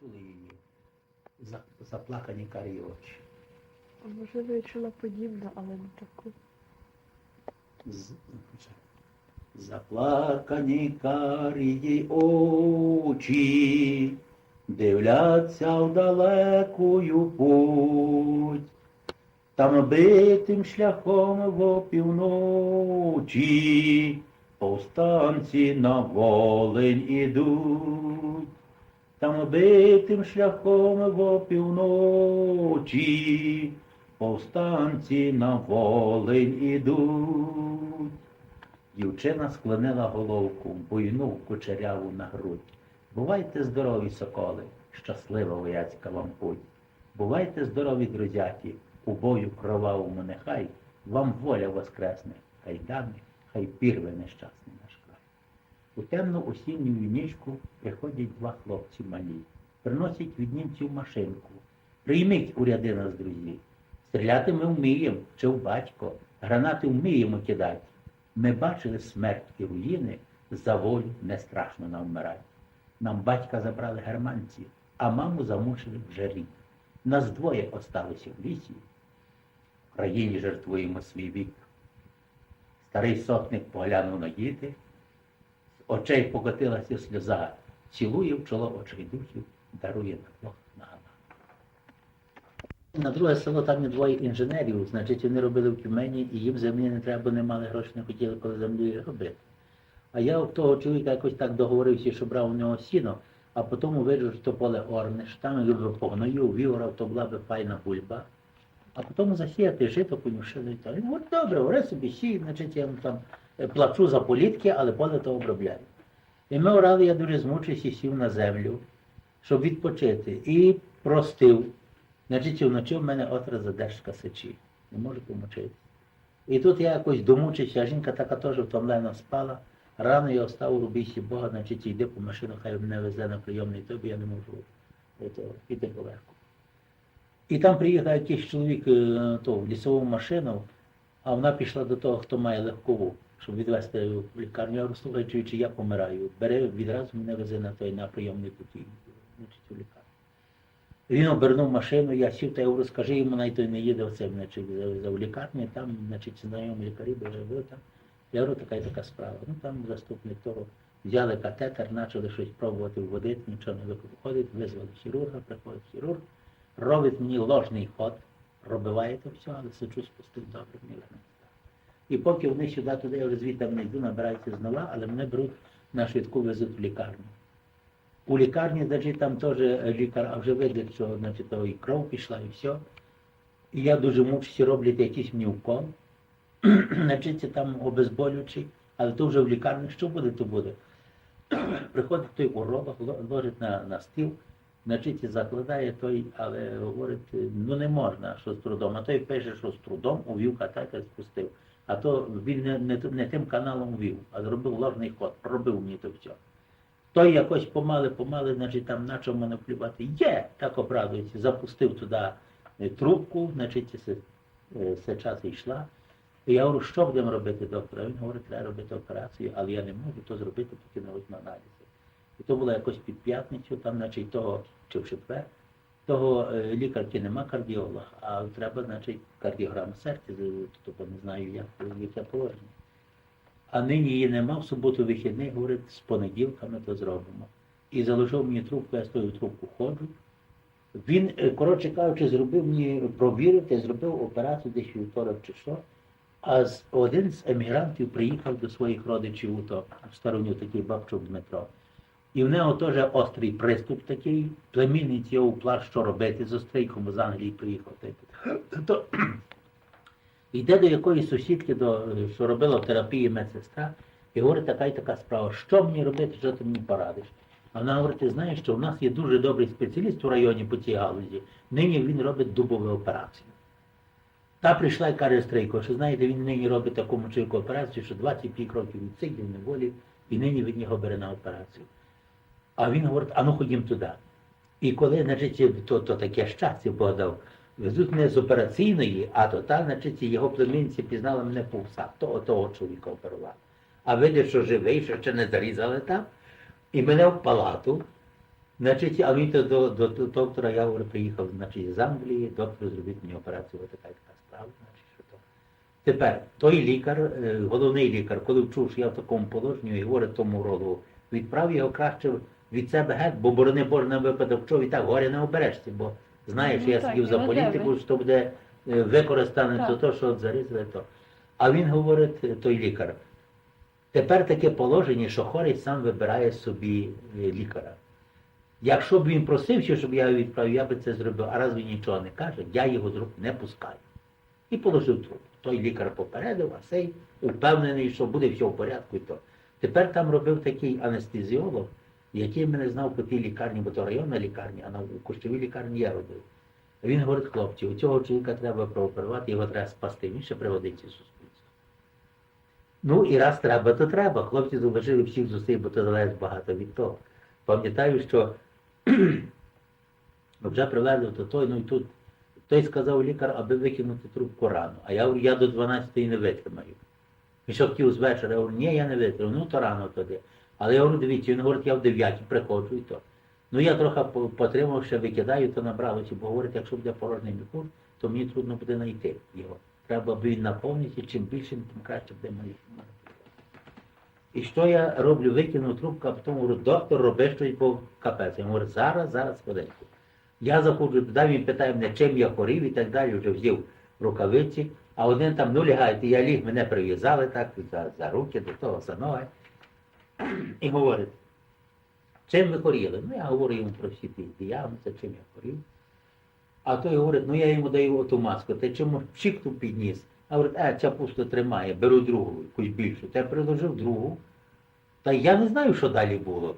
чули її заплакані карі очі. А Можливо, я чула подібне, але не таку. З- Заплакані карії очі, дивляться в далекую путь, там битим шляхом в опівночі, повстанці на волень ідуть, там битим шляхом в опівночі, повстанці на волень ідуть. Дівчина склонила головку, буйну кучеряву на грудь. Бувайте здорові, соколи, щаслива вояцька вам путь. Бувайте здорові, друзяки, у бою кровавому нехай вам воля воскресне, хай дами, хай пірве край. У темну осінню нічку приходять два хлопці малі, приносять від німців машинку. Прийміть у ряди нас, друзі. Стріляти ми вміємо, вчив батько, гранати вміємо кидати. Ми бачили смерть і руїни, за волю не страшно нам вмирати. Нам батька забрали германці, а маму замучили вже рік. Нас двоє осталося в лісі. В країні жертвуємо свій вік. Старий сотник поглянув на діти, очей покотилася сльоза, цілує в чоло очейдухів, дарує на двох нагана. На друге село там є двоє інженерів, значить вони робили в Тюмені, і їм землі не треба, бо не мали грошей, не хотіли коли землі робити. А я в того чоловіка якось так договорився, що брав у нього сіно, а потім вирішив, що то поле орниш, там я би погною, вігорав, то була би файна бульба. А потім засіяти жито, конюшили. Та він говорить, добре, говори собі сій, значить я там плачу за політки, але поле то обробляю. І ми орали, я дуже змучився і сів на землю, щоб відпочити. І простив. Значить, вночі в мене отра задержка сечі. Не можу помочити. І тут я якось домучився, а жінка така теж втомлено спала. Рано я встав у рубісі Бога, значить, йди по машину, хай мене везе на прийомний тобі, я не можу піти поверху. І там приїхав якийсь чоловік е, то, в лісову машину, а вона пішла до того, хто має легкову, щоб відвезти в лікарню. Я говорю, слухай, я помираю. Бери відразу мене везе на той на прийомний значить, у лікарню. Він обернув машину, я сів та я скажи йому, най той не їде оце, значить, за, за в лікарню, там, значить, знайомі лікарі були там. Я говорю, така і така справа. Ну там заступник того взяли катетер, почали щось пробувати вводити, нічого не виходить, визвали хірурга, приходить хірург, робить мені ложний ход, пробиває то все, але сичу спустив добре, стало. І поки вони сюди туди, я звідти не йду, набираються знову, але мене беруть на швидку везуть в лікарню. У лікарні, значить, там теж лікар, а вже видно, що значить, то і кров пішла, і все. І я дуже мучуся, роблять якийсь мені укол. Значить, там обезболюючий, але то вже в лікарні що буде, то буде. Приходить той уролог, ложить на, на стіл, значить, закладає той, але говорить, ну не можна, що з трудом. А той пише, що з трудом увів катетер, спустив. А то він не, не, не тим каналом вів, а зробив ложний ход, проробив мені то все. Той якось помали, помали, значить, там почав мене плювати. Є, так обрадується, запустив туди е, трубку, значить, се, е, все час йшла. І я говорю, що будемо робити, доктор? А він говорить, треба робити операцію, але я не можу то зробити, поки не візьму аналізи. І то було якось під п'ятницю, там, значить, того, чи в четвер, того е, лікарки нема кардіолога, а треба, значить, кардіограма серця, тобто не знаю, як, яке положення. А нині її нема, в суботу вихідний, говорить, з понеділка ми то зробимо. І заложив мені трубку, я з тою трубку ходжу. Він, е, коротше кажучи, зробив мені провірити, зробив операцію десь вівторок чи що. А один з емігрантів приїхав до своїх родичів у то, в сторону такий бабчук Дмитро. І в нього теж острий приступ такий, племінниць його плащ, що робити, з острийком з Англії приїхав. То, йде до якоїсь сусідки, до, що робила в терапії медсестра, і говорить, така і така справа, що мені робити, що ти мені порадиш? А вона говорить, ти знаєш, що у нас є дуже добрий спеціаліст у районі по цій галузі, нині він робить дубову операцію. Та прийшла і каже Стрийко, що знаєте, він нині робить таку мочильку операцію, що 25 років відсидів, неволі, і нині від нього бере на операцію. А він говорить, а ну ходім туди. І коли, значить, то, то таке щастя Бог дав, везуть мене з операційної, а то та, значить, його племінці пізнали мене по всах, того, того чоловіка оперував. А видять, що живий, що ще не зарізали там, і мене в палату, Значить, а він то до, до, до доктора, я говорю, приїхав значить, з Англії, доктор зробив мені операцію, така така справа, значить, що то. Тепер той лікар, е, головний лікар, коли вчув, що я в такому положенні, говорить тому урологу, відправ його краще від себе геть, бо борони Боже на випадок, що і так горя не оберешся, бо знаєш, Ну я так, сидів за політику, що буде е, використане то, то, що зарізали то. А він говорить, е, той лікар, тепер таке положення, що хворий сам вибирає собі е, лікаря. Якщо б він просив, щоб я його відправив, я би це зробив, а раз він нічого не каже, я його з рук не пускаю. І положив трубку. Той лікар попередив, а цей упевнений, що буде все в порядку і то. Тепер там робив такий анестезіолог, який мене знав по тій лікарні, бо то районна лікарня, а на кущовій лікарні я робив. Він говорить, хлопці, у цього чоловіка треба прооперувати, його треба спасти, він ще пригодиться суспільству. Ну і раз треба, то треба. Хлопці залишили всіх зусиль, бо то залежить багато від того. Пам'ятаю, що вже привезли до той, ну і тут той сказав лікар, аби викинути трубку рано. А я я до 12-ї не витримаю. Він що хотів з вечора, я говорю, ні, я не витримаю, ну то рано тоді. Але я говорю, дивіться, він говорить, я в 9 приходжу і то. Ну я трохи по- потримав, ще викидаю, то набралося, бо говорить, якщо буде порожній мікур, то мені трудно буде знайти його. Треба, аби він наповнився, чим більше, тим краще буде мені. І що я роблю? Викину трубку, а потім говорю, доктор, роби щось, бо капець. Я говорю, зараз, зараз, хвилинку. Я заходжу туди, він питає мене, чим я хворів і так далі, вже взяв рукавиці, а один там, ну лягайте, я ліг, мене прив'язали так за, за руки, до того, за ноги. І говорить, чим ви хворіли? Ну я говорю йому про всі ті діагнози, чим я хворів. А той говорить, ну я йому даю оту маску, ти чому пшикну підніс? А говорить, е, ця пусто тримає, беру другу, якусь більшу. Та я приложив другу. Та я не знаю, що далі було.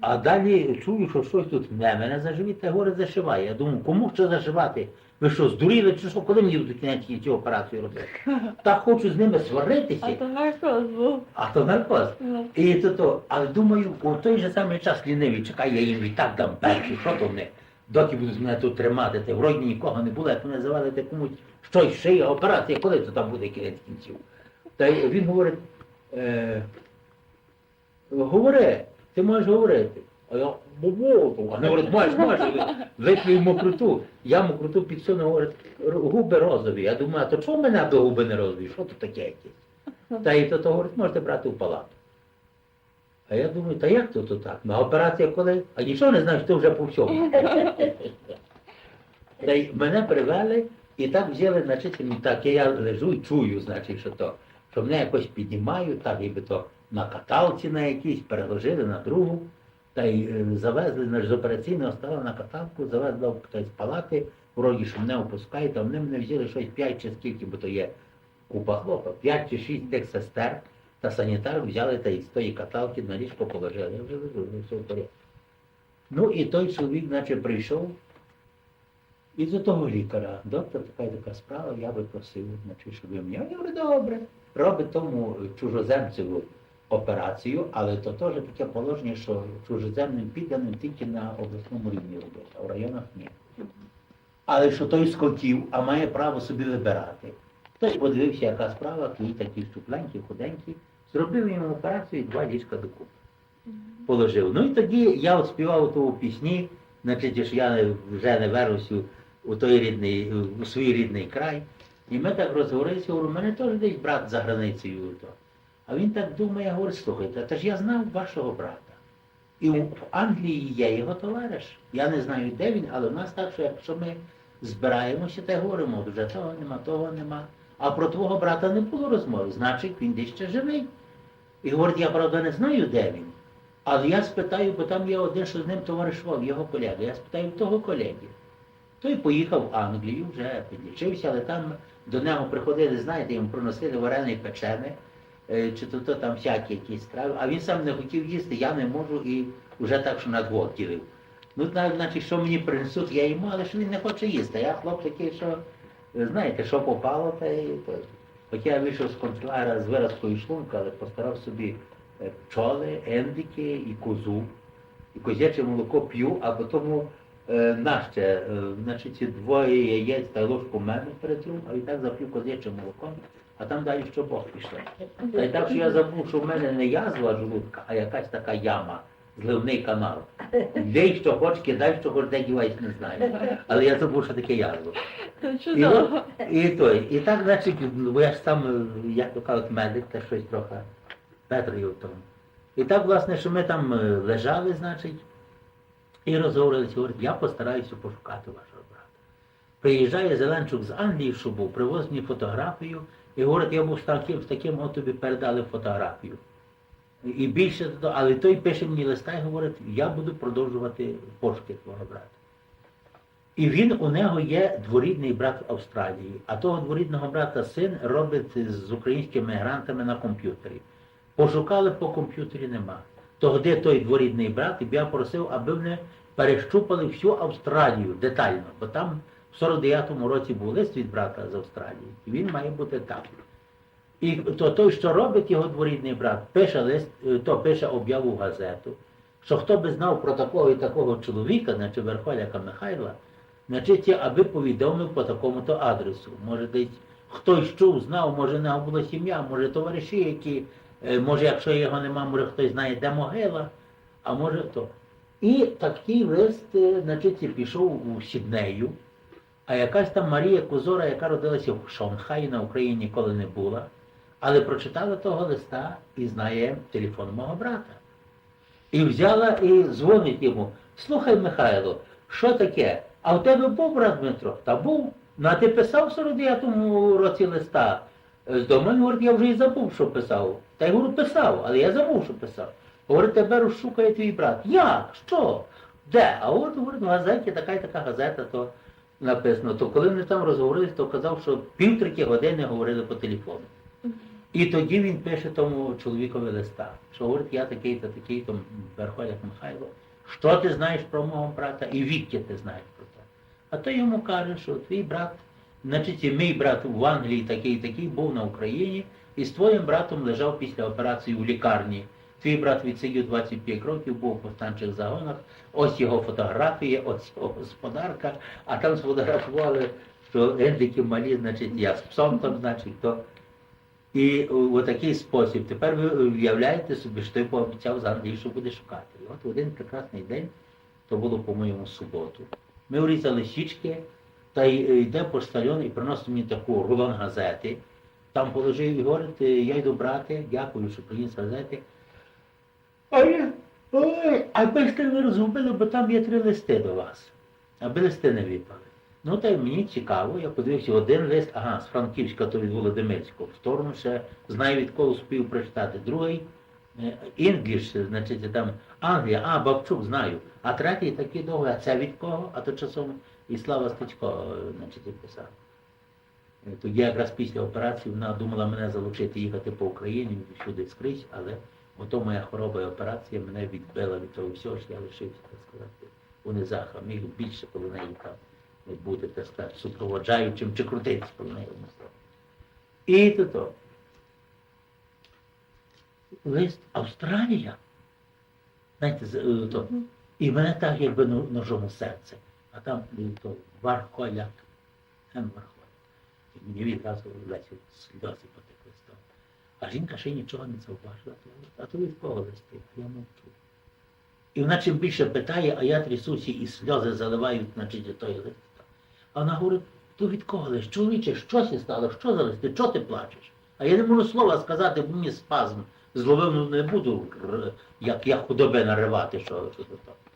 А далі чую, що щось тут не мене за живіт, та говорить, зашиває. Я думаю, кому що зашивати? Ви що, здуріли, чи що, коли мені будуть кінець цю операцію робити? Та хочу з ними сваритися. А то наркоз був. а то наркоз. Ну, І то, то, але думаю, у той же самий час лінивий, чекай, я їм і так дам перший, що то вони, доки будуть мене тут тримати, ти вроді нікого не було, як мене завали, ти комусь щось шиє, операція, коли то там буде кінець кінців. Та він говорить, е, говори, ти можеш говорити. А я бобо, а вони говорять, можеш, можеш, вип'ю мокруту. Я мокруту підсунув, говорить, губи розові. Я думаю, а то чого в мене аби губи не розові? Що то таке якесь? Та і то, то говорить, можете брати в палату. А я думаю, та як то, то так? На операція коли? А нічого не знаю, що вже по всьому. Та й мене привели і так взяли, значить, ну, так, я лежу і чую, значить, що то, що мене якось піднімають, так ніби то на каталці на якійсь, переложили на другу, та й е, завезли значить, з операційного стала на каталку, завезли в з палати, вроді, що мене опускають, а вони мене взяли щось 5 чи скільки, бо то є купа хлопа, 5 чи 6 тих сестер та санітар взяли та й з тої каталки на ліжко положили. Я вже лежу, вже все в порядку. Ну і той чоловік, наче прийшов, і до того лікаря, доктор, така така справа, я би просив, значить, щоб ви мені. Я говорю, добре. Робить тому чужоземцеву операцію, але то теж таке положення, що чужоземним підданим тільки на обласному рівні робить, а в районах ні. Але що той скотів, а має право собі вибирати. Хтось подивився, яка справа, той такий щупленький, худенький, зробив йому операцію і два ліжка докупи положив. Ну і тоді я от співав ту пісні, значить, я вже не вернуся у той рідний, у свій рідний край. І ми так розговорилися, говорю, мене теж десь брат за границею. А він так думає, говорить, слухайте, та ж я знав вашого брата. І в Англії є його товариш. Я не знаю, де він, але в нас так, що якщо ми збираємося та говоримо, вже того нема, того нема. А про твого брата не було розмови, значить він десь ще живий. І говорить, я правда не знаю, де він. Але я спитаю, бо там є один, що з ним товаришував, його колега. Я спитаю того колеги. Той поїхав в Англію, вже підлічився, але там до нього приходили, знаєте, йому приносили варене печене, е, чи то, то там всякі якісь страви, а він сам не хотів їсти, я не можу і вже так, що на двох ділив. Ну, значить, що мені принесуть, я йому, але що він не хоче їсти. Я хлоп такий, що, е, знаєте, що попало, та й то. Хоча я вийшов з концлагера з виразкою шлунка, але постарав собі е, пчоли, ендики і козу. І козяче молоко п'ю, а потім е, наще, е, значить, двоє яєць та ложку меду перетру, а відтак зап'ю козячим молоком, а там далі що Бог пішло. Та й так, що я забув, що в мене не язва желудка, а якась така яма зливний канал. Де що хоч, кидай, що хоч, де дівайся, не знаю. Але я забув, що таке язво. І, от- і, той, і так, значить, бо я ж сам, е, як то кажуть, медик, та щось трохи Петро є. І так, власне, що ми там е, лежали, значить, і розговорилися, говорить, я постараюся пошукати вашого брата. Приїжджає Зеленчук з Англії, що був, привозить мені фотографію, і говорить, я був з таким, з таким, от тобі передали фотографію. І більше, але той пише мені листа і говорить, я буду продовжувати пошуки твого брата. І він у нього є дворідний брат в Австралії, а того дворідного брата син робить з українськими мігрантами на комп'ютері. Пошукали по комп'ютері нема. То де той дворідний брат, і я просив, аби вони перещупали всю Австралію детально, бо там в 49-му році був лист від брата з Австралії, і він має бути там. І то той, що робить його дворідний брат, пише лист, е, то пише об'яву газету, що хто би знав про такого і такого чоловіка, значить Верхоляка Михайла, значить, аби повідомив по такому-то адресу. Може, десь хтось чув, знав, може, нього була сім'я, може товариші, які, може, якщо його нема, може хтось знає, де могила, а може то. І такий лист, е, значить, пішов у Сіднею, а якась там Марія Козора, яка родилася в Шанхаї на Україні ніколи не була, але прочитала того листа і знає телефон мого брата. І взяла і дзвонить йому. Слухай, Михайло, що таке? А в тебе був брат Дмитро? Та був. Ну, а ти писав в 49-му році листа. З дому, він говорить, я вже і забув, що писав. Та я говорю, писав, але я забув, що писав. Говорить, тебе розшукає твій брат. Як? Що? Де? А от говорить, в газеті така і така газета, то написано. То коли вони там розговорились, то казав, що півтори години говорили по телефону. І тоді він пише тому чоловікові листа, що говорить, я такий-то, такий-то Верхоляк Михайло. Що ти знаєш про мого брата і відки ти знаєш про це? А той йому каже, що твій брат, значить, мій брат в Англії такий такий був на Україні, і з твоїм братом лежав після операції у лікарні. Твій брат відсидів 25 років, був в повстанчих загонах, ось його фотографія, ось його господарка, а там сфотографували, що ендики малі, значить, я з псом там, значить, то. І у такий спосіб. Тепер ви уявляєте собі, що той пообіцяв з Англії, що буде шукати. І от в один прекрасний день, то було, по-моєму, суботу. Ми урізали січки, та й е, йде поштальон і приносить мені таку рулон газети. Там положив і говорить, «Е, я йду брати, дякую, що приніс газети. А я, ой, а ви ж не розгубили, бо там є три листи до вас. Аби листи не випали. Ну та й мені цікаво, я подивився один лист, ага, з Франківська, то від Володимирського. В сторону ще знаю від кого спів прочитати. Другий інгліш, значить там Англія, а, Бабчук знаю. А третій такий довгий, а це від кого? А то часом і Слава Стечко, е, значить, писав. Е, Тоді якраз після операції вона думала мене залучити їхати по Україні, всюди скрізь, але ото моя хвороба і операція мене відбила від того всього, що я лишився, так сказати, у низах, міг більше коло неї там бути, так сказати, супроводжаючим чи крутитися коло неї. І то то. Лист Австралія. Знаєте, е, то. І мене так якби ну- ножом у серце. Е, то Вархоляк, М. Вархоляк. Мені відразу лесі сльози потекли з того. А жінка ще нічого не зауважила. А то від кого листи? А я мовчу. І вона чим більше питає, а я трясуся і сльози заливають, значить, той лист. А вона говорить, то від кого лист? Чоловіче, що сі стало? Що за листи? Чого ти плачеш? А я не можу слова сказати, бо мені спазм. Зловив ну, не буду, як я худобе наривати, що, що то. А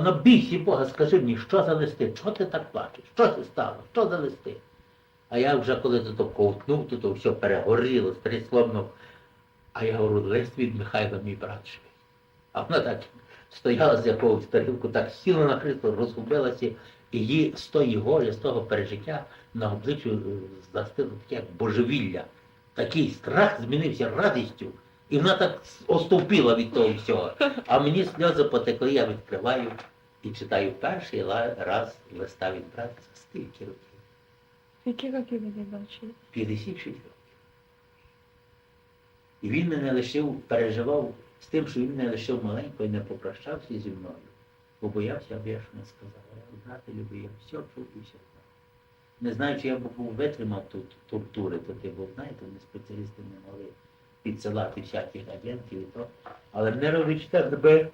на бійсі Бога, скажи мені, що за листи? Чого ти так плачеш? Що це стало? Що за листи? А я вже коли то, то ковтнув, то, то все перегоріло, стрісломно. А я говорю, лист від Михайла, мій брат живий. А вона так стояла з якогось тарілку, так сіла на крісло, розгубилася, і їй з тої горя, з того пережиття на обличчю застило таке божевілля. Такий страх змінився радістю. І вона так остовпіла від того всього. А мені сльози потекли, я відкриваю і читаю перший раз листа від брата за стільки років. Які роки ви не бачили? 56 років. І він мене лишив, переживав з тим, що він мене лишив маленько і не попрощався зі мною, бо боявся, аби я ж не сказав. Я брати любив, я все чув і все знав. Не знаю, чи я б був витримав тут тортури, то ти, бо знаєте, вони спеціалісти не могли підсилати всяких агентів і то. Але так, би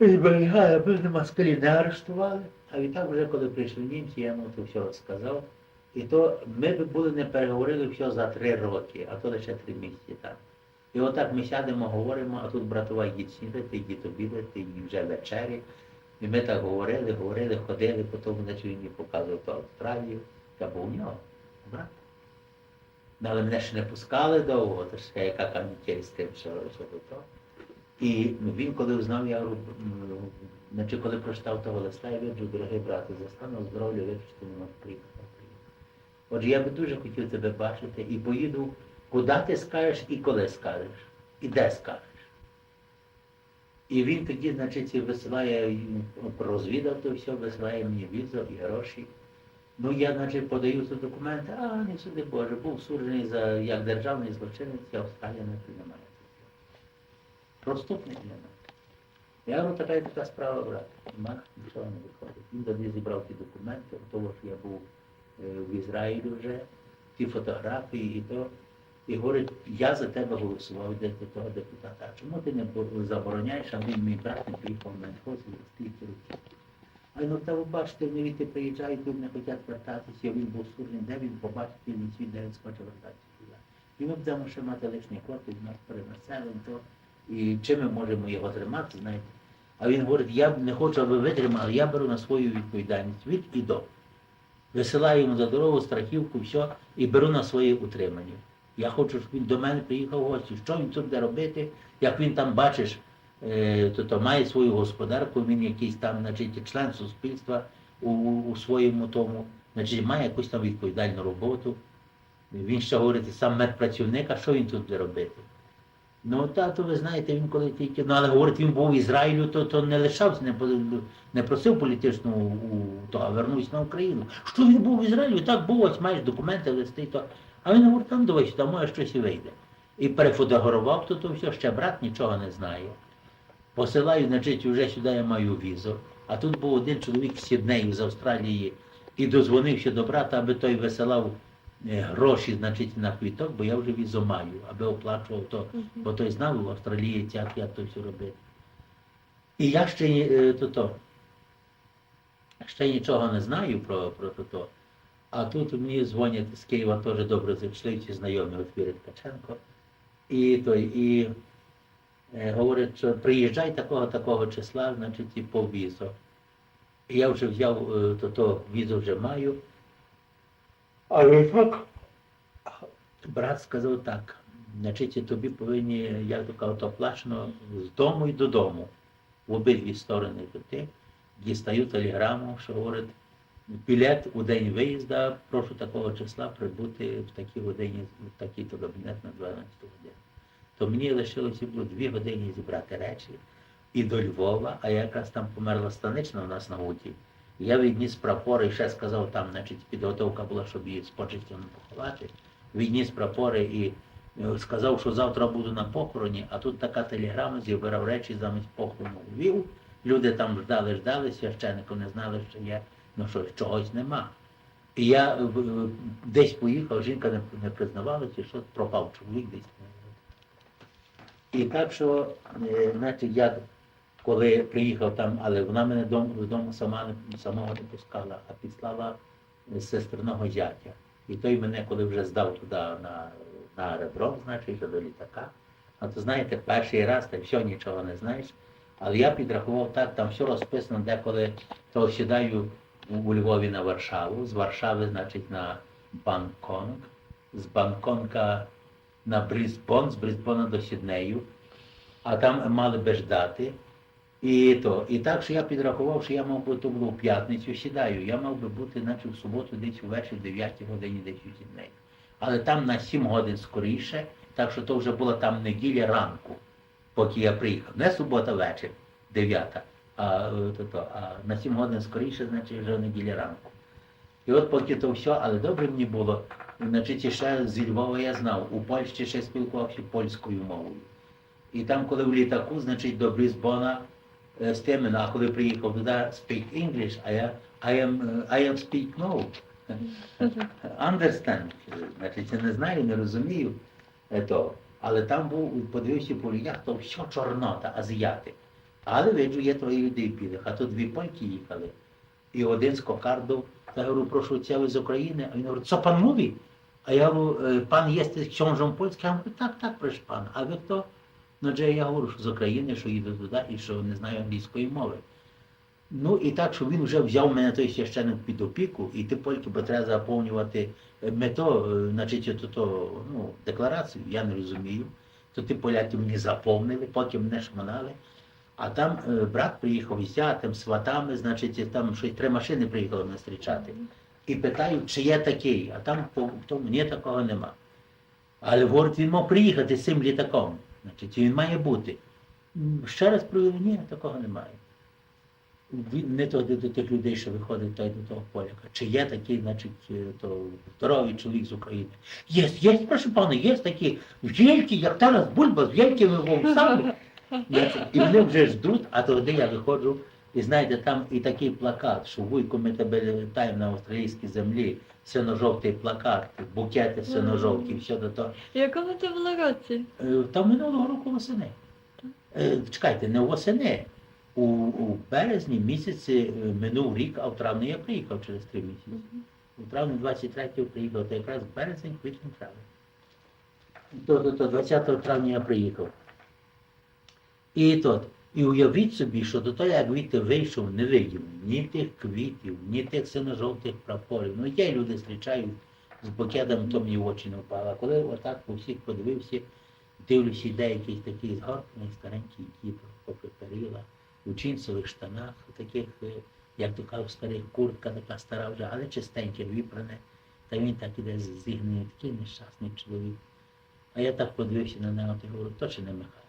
зберігає, аби москалі не арештували. А відтак вже коли прийшли німці, я йому то все розказав. І то ми б були не переговорили все за три роки, а то лише три місяці там. І отак ми сядемо, говоримо, а тут братова йдіть снідати, обідати, і вже вечері. І ми так говорили, говорили, ходили, потім він показував ту Австралію. Я був у нього, брат. Ну, Але мене ще не пускали довго, то ще яка канітель з тим, що, до. І він, коли узнав, я значить, коли прочитав того листа, я виджу, дорогий брате, за станом здоров'я, виджу, що ти не приїхати. Отже, я би дуже хотів тебе бачити і поїду, куди ти скажеш і коли скажеш, і де скажеш. І він тоді, значить, висилає, розвідав то все, висилає мені візу і гроші. Ну, я, значить, подаю ці документи, а не суди Боже, був суджений за як державний злочинець, і Австралія не приймає. Проступник мене. Я говорю, така і така справа, брат. У мене нічого не виходить. Він тоді зібрав ті документи, того, що я був е, в Ізраїлі вже, ті фотографії і то. І говорить, я за тебе голосував до того депутата. А чому ти не забороняєш, а він мій брат не приїхав на інфоз стільки років. Ну та ви бачите, вони відти приїжджають, не хочуть вертатися, він був сурний, де він побачить він світ, де він схоче вертатися. І ми будемо ще мати лишній хлопець, нас перенаселень, то і чим ми можемо його тримати, знаєте. А він говорить, я не хочу, аби ви тримали, я беру на свою відповідальність від і до. Висилаю йому за дорогу, страхівку, все, і беру на своє утримання. Я хочу, щоб він до мене приїхав в гості. Що він тут буде робити? Як він там бачиш, то, то має свою господарку, він якийсь там, значить, член суспільства у, у своєму тому, значить, має якусь там відповідальну роботу. Він ще говорить, сам медпрацівник, а що він тут буде робити? Ну, тато, ви знаєте, він коли тільки, ну але говорить, він був в Ізраїлю, то, то не лишався, не, не просив політичну то, а вернувся на Україну. Що він був в Ізраїлі? Так був, ось маєш документи, листи, то. А він говорить, там давай сюди, може щось і вийде. І перефотографував то, то все, ще брат нічого не знає. Посилаю, значить, вже сюди я маю візу. А тут був один чоловік з Сіднею з Австралії і дозвонився до брата, аби той висилав е, гроші, значить, на квіток, бо я вже візу маю, аби оплачував то. Бо той знав в Австралії, як, як то все робити. І я ще е, то, то, ще нічого не знаю про, про то, то. А тут мені дзвонять з Києва теж добре зайшли, знайомі Отвірить Ткаченко. І той, і е, говорить, що приїжджай такого такого числа, значить, і по візу. Я вже взяв е, то, то візу вже маю. Але так. Брат сказав так. Значить, тобі повинні, як то кажуть, оплачено з дому і додому. В обидві сторони піти. Дістаю телеграму, що говорить, білет у день виїзду, прошу такого числа прибути в такій годині, в такий-то кабінет на 12 годину. То мені лишилося було дві години зібрати речі і до Львова, а я якраз там померла станична у нас на Гуті. Я відніс прапори і ще сказав там, значить, підготовка була, щоб її з не поховати. Відніс прапори і е, сказав, що завтра буду на похороні, а тут така телеграма, зібрав речі замість похорону ввів. Люди там ждали, ждали, священників не знали, що є, ну що чогось нема. І я е, е, десь поїхав, жінка не, не признавалася, що пропав чоловік десь. І так що, е, значить, я коли приїхав там, але вона мене дом, вдома сама не- самого не пускала, а післала е, сестриного зятя. І той мене, коли вже здав туди на, на аеродром, значить, до літака. А то знаєте, перший раз ти все нічого не знаєш. Але я підрахував так, там все розписано, деколи то сідаю у Львові на Варшаву, з Варшави, значить, на Бангконг, з Бангконга на Брізбон, з Брізбона до Сіднею, а там мали би ждати. І то, і так, що я підрахував, що я мав би то було в п'ятницю сідаю. Я мав би бути, наче в суботу, десь ввечері, в 9 годині, десь у Сіднеї. Але там на 7 годин скоріше, так що то вже була там неділя ранку, поки я приїхав. Не субота вечір, 9, а, то, то, а на 7 годин скоріше, значить вже неділя ранку. І от поки то все, але добре мені було. Значить, ще зі Львова я знав, у Польщі ще спілкувався польською мовою. І там, коли в літаку, значить, до Брізбона е, з тими, ну, а коли приїхав туди, speak English, а я I am, е, I am speak no. Understand. Значить, я не знаю, не розумію е, того. Але там був, подивився по людях, то все чорнота, азіати. Але виджу, є троє людей білих, а тут дві польки їхали. І один з кокарду, я говорю, прошу, це ви з України? А він говорить, що пан mówi? А я говорю, «Е, пан є książą польським? Я говорю, так, так, прош пан. А ви хто? Ну, же я говорю, що з України, що їду туди і що не знаю англійської мови. Ну і так, що він вже взяв мене той священник під опіку, і ти польки, бо треба заповнювати мето, значить, то, то, ну, декларацію, я не розумію. То ті поляки мені заповнили, потім мене шмонали. А там брат приїхав із зятем, сватами, значить, там щось три машини приїхали мене зустрічати. І питаю, чи є такий, а там в тому ні, такого нема. Але говорить, він мав приїхати з цим літаком. Значить, він має бути. Ще раз провів, ні, такого немає. Не то до, тих людей, що виходить той до того поляка. Чи є такий, значить, е, то здоровий чоловік з України? Є, є, прошу пана, є такі вільки, як Тарас Бульба з вількими вовсами. І вони вже ждуть, а тоді я виходжу, і знаєте, там і такий плакат, що вуйку ми тебе вітаємо на австралійській землі, сино-жовтий плакат, букети сино-жовті, все до того. Якому це було році? Е, Та минулого року восени. Е, Чекайте, не восени. У, у березні місяці е, минув рік, а в травні я приїхав через три місяці. У травні 23-го приїхав, то якраз березень, квітень, травень. То, то, то 20 травня я приїхав. І тот. І уявіть собі, що до того, як віти вийшов, не видів ні тих квітів, ні тих сино-жовтих прапорів. Ну, є люди зустрічають з букетом, то мені в очі не впало. Коли отак по всіх подивився, дивлюся, йде якийсь такий згорблений старенький дід, попри перила, у джинсових штанах, таких, е, як то кажуть, старих куртка така стара вже, але чистеньке, віпране. Та він так іде зігнений, такий нещасний чоловік. А я так подивився на нього і говорю, то чи не Михайло?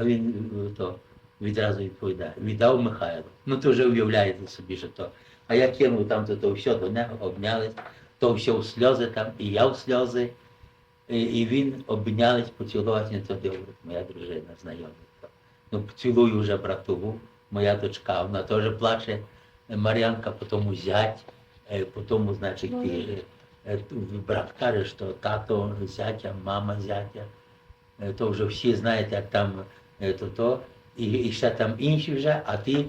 А він е, то відразу відповідає, віддав Михайло. Ну то вже уявляєте собі, що то. А я кинув там то, то все до нього, обнялись, то все в сльози там, і я в сльози. І, і він обнялись, поцілувався, і тоді говорить, моя дружина знайома. Ну, поцілую вже братову, моя дочка, вона теж плаче, Мар'янка, потім зять, е, потім, значить, і, е, брат каже, що тато зятя, мама зятя. То вже всі знаєте, як там то, то. І, і ще там інші вже, а ті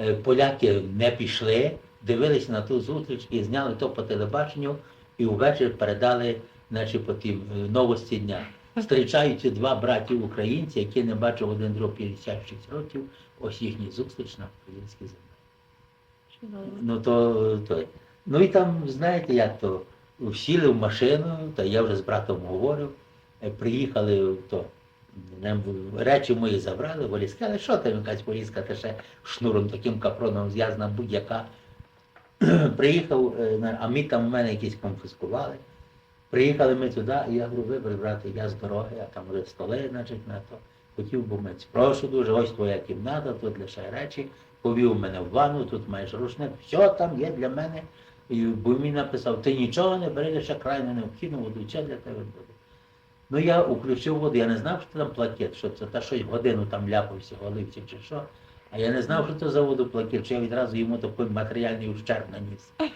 е, поляки не пішли, дивились на ту зустріч і зняли то по телебаченню, і увечері передали значить, по тим е, новості дня. Зустрічаються два браті українці, які не бачив один другого 56 років, ось їхній зустріч на українській землі. Ну то, то. Ну і там, знаєте, як то, сіли в машину, та я вже з братом говорив, е, приїхали, то речі мої забрали, валізки, але що там якась валізка, та ще шнуром таким капроном зв'язана будь-яка. Приїхав, е, а ми там в мене якісь конфіскували. Приїхали ми туди, і я говорю, вибери, брате, я з дороги, а там вже столи, значить, на то. Хотів би мець. Прошу дуже, ось твоя кімната, тут лише речі. Повів мене в ванну, тут маєш рушник, все там є для мене. І бо мені написав, ти нічого не бери, лише крайне необхідно, воду для тебе буде. Ну я включив воду, я не знав, що там плакет, що це, та щось годину там ляпався, голився чи що. А я не знав, що це за водоплакет, що я відразу йому такий матеріальний ущерб наніс.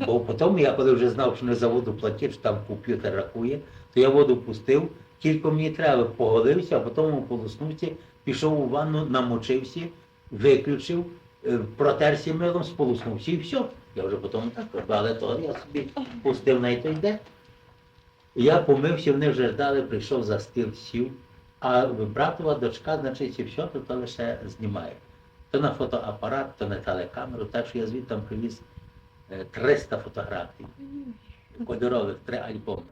Бо потім я коли вже знав, що не за воду водоплакет, що там комп'ютер рахує, то я воду пустив, тільки мені треба, поголився, а потім полоснувся, пішов у ванну, намочився, виключив, е, протерся милом, сполоснувся і все. Я вже потім так робив, але то я собі пустив на той йде. Я помився, вони вже ждали, прийшов за стіл, сів. А братова дочка, значить, і все, то, то лише знімає. То на фотоапарат, то на телекамеру, так що я звідти привіз е, 300 фотографій, кольорових, три альбоми.